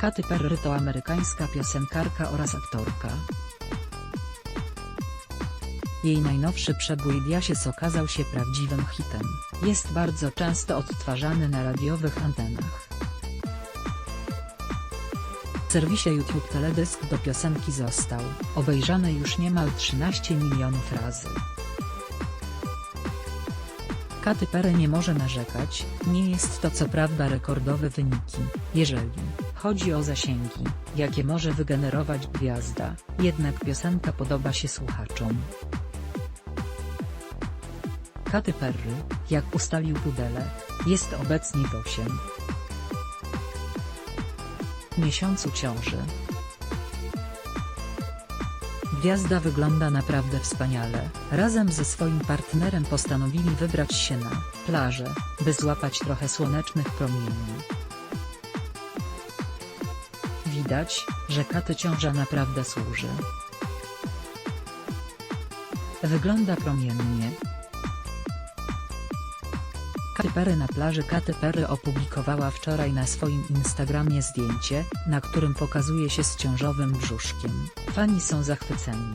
Katy Perry to amerykańska piosenkarka oraz aktorka. Jej najnowszy przebój Diases okazał się prawdziwym hitem, jest bardzo często odtwarzany na radiowych antenach. W serwisie YouTube teledysk do piosenki został obejrzany już niemal 13 milionów razy. Katy Perry nie może narzekać, nie jest to co prawda rekordowe wyniki, jeżeli chodzi o zasięgi, jakie może wygenerować gwiazda, jednak piosenka podoba się słuchaczom. Katy Perry, jak ustalił Pudelek, jest obecnie w 8 miesiącu ciąży. Gwiazda wygląda naprawdę wspaniale, razem ze swoim partnerem postanowili wybrać się na plażę, by złapać trochę słonecznych promieni. Widać, że Katy ciąża naprawdę służy. Wygląda promiennie. Katy na plaży Katy Perry opublikowała wczoraj na swoim Instagramie zdjęcie, na którym pokazuje się z ciążowym brzuszkiem. Fani są zachwyceni.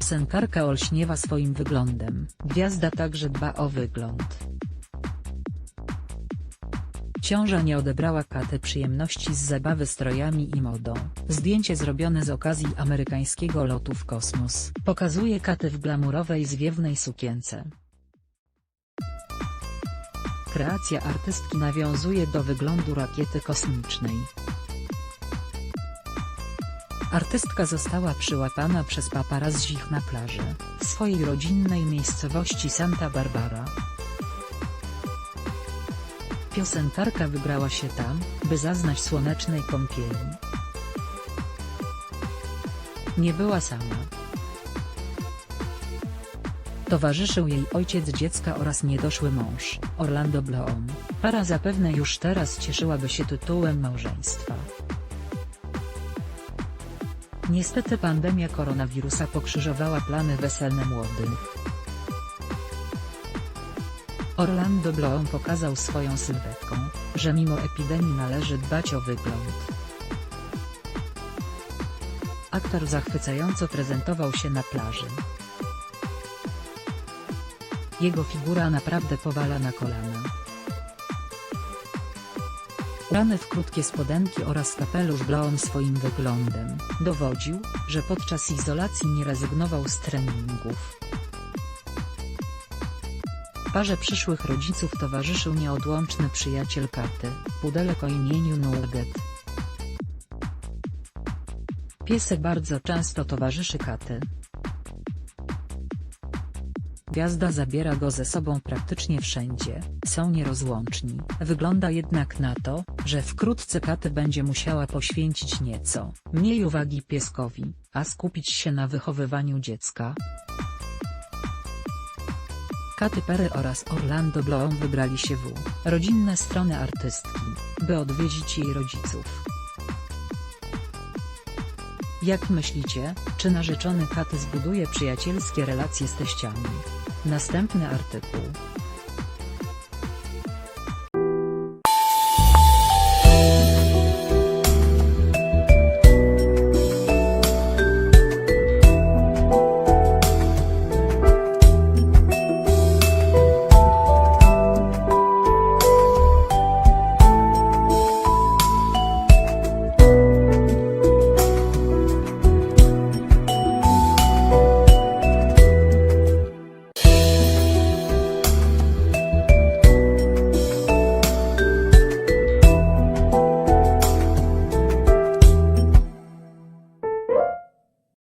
Piosenkarka olśniewa swoim wyglądem, gwiazda także dba o wygląd. Ciąża nie odebrała Katy przyjemności z zabawy strojami i modą. Zdjęcie zrobione z okazji amerykańskiego lotu w kosmos pokazuje Katy w glamurowej zwiewnej sukience. Kreacja artystki nawiązuje do wyglądu rakiety kosmicznej. Artystka została przyłapana przez paparazzich na plaży, w swojej rodzinnej miejscowości Santa Barbara. Piosenkarka wybrała się tam, by zaznać słonecznej kąpieli. Nie była sama. Towarzyszył jej ojciec dziecka oraz niedoszły mąż, Orlando Bloom. Para zapewne już teraz cieszyłaby się tytułem małżeństwa. Niestety pandemia koronawirusa pokrzyżowała plany weselne młodych. Orlando Bloom pokazał swoją sylwetką, że mimo epidemii należy dbać o wygląd. Aktor zachwycająco prezentował się na plaży. Jego figura naprawdę powala na kolana. Ubrany w krótkie spodenki oraz kapelusz Bloom swoim wyglądem, dowodził, że podczas izolacji nie rezygnował z treningów. Parze przyszłych rodziców towarzyszył nieodłączny przyjaciel Katy, pudelek o imieniu Nugget. Piesek bardzo często towarzyszy Katy. Gwiazda zabiera go ze sobą praktycznie wszędzie, są nierozłączni. Wygląda jednak na to, że wkrótce Katy będzie musiała poświęcić nieco mniej uwagi pieskowi, a skupić się na wychowywaniu dziecka. Katy Perry oraz Orlando Bloom wybrali się w rodzinne strony artystki, by odwiedzić jej rodziców. Jak myślicie, czy narzeczony Katy zbuduje przyjacielskie relacje z teściami? Następny artykuł.